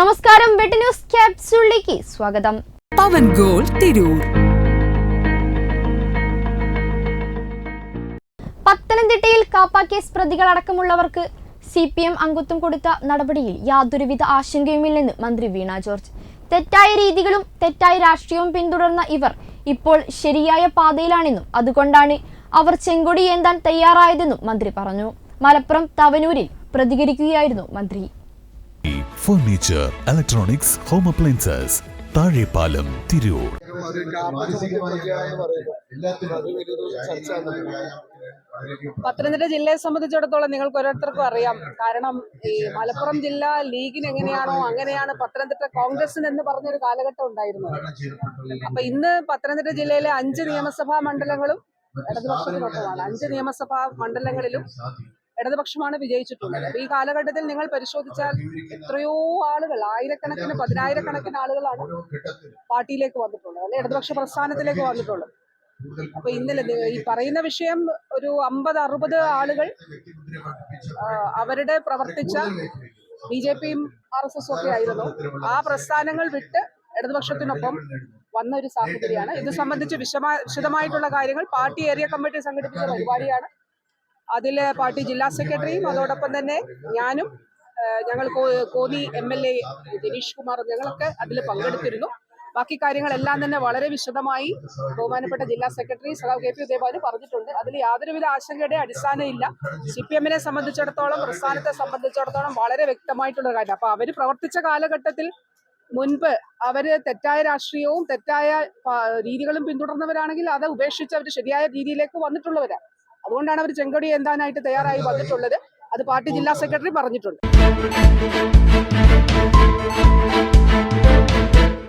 നമസ്കാരം വെട്ട് ന്യൂസ് ക്യാപ്സുളിലേക്ക് സ്വാഗതം. പവൻ ഗോൾ തിരൂർ. പത്തനംതിട്ടയിൽ കാപ്പാ കേസ് പ്രതികളടക്കമുള്ളവർക്ക് സി പി എം അംഗത്വം കൊടുത്ത നടപടിയിൽ യാതൊരുവിധ ആശങ്കയുമില്ലെന്ന് മന്ത്രി വീണ ജോർജ്. തെറ്റായ രീതികളും തെറ്റായ രാഷ്ട്രീയവും പിന്തുടർന്ന ഇവർ ഇപ്പോൾ ശരിയായ പാതയിലാണെന്നും അതുകൊണ്ടാണ് അവർ ചെങ്കൊടി ഏന്താൻ തയ്യാറായതെന്നും മന്ത്രി പറഞ്ഞു. മലപ്പുറം തവനൂരിൽ പ്രതികരിക്കുകയായിരുന്നു മന്ത്രി. Furniture electronics home appliances Thazhepalam Tirur. Pathanamthitta ജില്ലയെ സംബന്ധിച്ചിടത്തോളം നിങ്ങൾക്ക് ഓരോരുത്തർക്കും അറിയാം. കാരണം ഈ മലപ്പുറം ജില്ല ലീഗിന് എങ്ങനെയാണോ അങ്ങനെയാണ് പത്തനംതിട്ട കോൺഗ്രസിന് എന്ന് പറഞ്ഞൊരു കാലഘട്ടം ഉണ്ടായിരുന്നത്. അപ്പൊ ഇന്ന് പത്തനംതിട്ട ജില്ലയിലെ അഞ്ച് നിയമസഭാ മണ്ഡലങ്ങളും ഇടതുപക്ഷത്തിനൊപ്പമാണ്. അഞ്ച് നിയമസഭാ മണ്ഡലങ്ങളിലും ഇടതുപക്ഷമാണ് വിജയിച്ചിട്ടുള്ളത്. അപ്പൊ ഈ കാലഘട്ടത്തിൽ നിങ്ങൾ പരിശോധിച്ചാൽ എത്രയോ ആളുകൾ ആയിരക്കണക്കിന് പതിനായിരക്കണക്കിന് ആളുകളാണ് പാർട്ടിയിലേക്ക് വന്നിട്ടുള്ളത് അല്ലെ? ഇടതുപക്ഷ പ്രസ്ഥാനത്തിലേക്ക് വന്നിട്ടുള്ളത്. അപ്പൊ ഇന്നലെ ഈ പറയുന്ന വിഷയം ഒരു അമ്പത് അറുപത് ആളുകൾ അവരുടെ പ്രവർത്തിച്ച ബി ജെ പിയും ആർ എസ് എസും ഒക്കെ ആയിരുന്നു. ആ പ്രസ്ഥാനങ്ങൾ വിട്ട് ഇടതുപക്ഷത്തിനൊപ്പം വന്ന ഒരു സാഹചര്യമാണ്. ഇത് സംബന്ധിച്ച് വിശദമായിട്ടുള്ള കാര്യങ്ങൾ പാർട്ടി ഏരിയ കമ്മിറ്റി സംഘടിപ്പിച്ച പരിപാടിയാണ്. അതിൽ പാർട്ടി ജില്ലാ സെക്രട്ടറിയും അതോടൊപ്പം തന്നെ ഞാനും ഞങ്ങൾ Konni M L A Janeesh കുമാറും ഞങ്ങളൊക്കെ അതിൽ പങ്കെടുത്തിരുന്നു. ബാക്കി കാര്യങ്ങളെല്ലാം തന്നെ വളരെ വിശദമായി ബഹുമാനപ്പെട്ട ജില്ലാ സെക്രട്ടറി സഖാവ് കെ പി ഉദയഭാനു പറഞ്ഞിട്ടുണ്ട്. അതിൽ യാതൊരുവിധ ആശങ്കയുടെ അടിസ്ഥാനമില്ല. സി പി എമ്മിനെ സംബന്ധിച്ചിടത്തോളം പ്രസ്ഥാനത്തെ സംബന്ധിച്ചിടത്തോളം വളരെ വ്യക്തമായിട്ടുള്ള കാര്യം അപ്പൊ അവർ പ്രവർത്തിച്ച കാലഘട്ടത്തിൽ മുൻപ് അവർ തെറ്റായ രാഷ്ട്രീയവും തെറ്റായ രീതികളും പിന്തുടർന്നവരാണെങ്കിൽ അത് ഉപേക്ഷിച്ച് അവർ ശരിയായ രീതിയിലേക്ക് വന്നിട്ടുള്ളവരാണ്. അതുകൊണ്ടാണ് അവർ ചെങ്കടി എന്താനായിട്ട് തയ്യാറായി വന്നിട്ടുള്ളത്. അത് പാർട്ടി ജില്ലാ സെക്രട്ടറി പറഞ്ഞിട്ടുണ്ട്.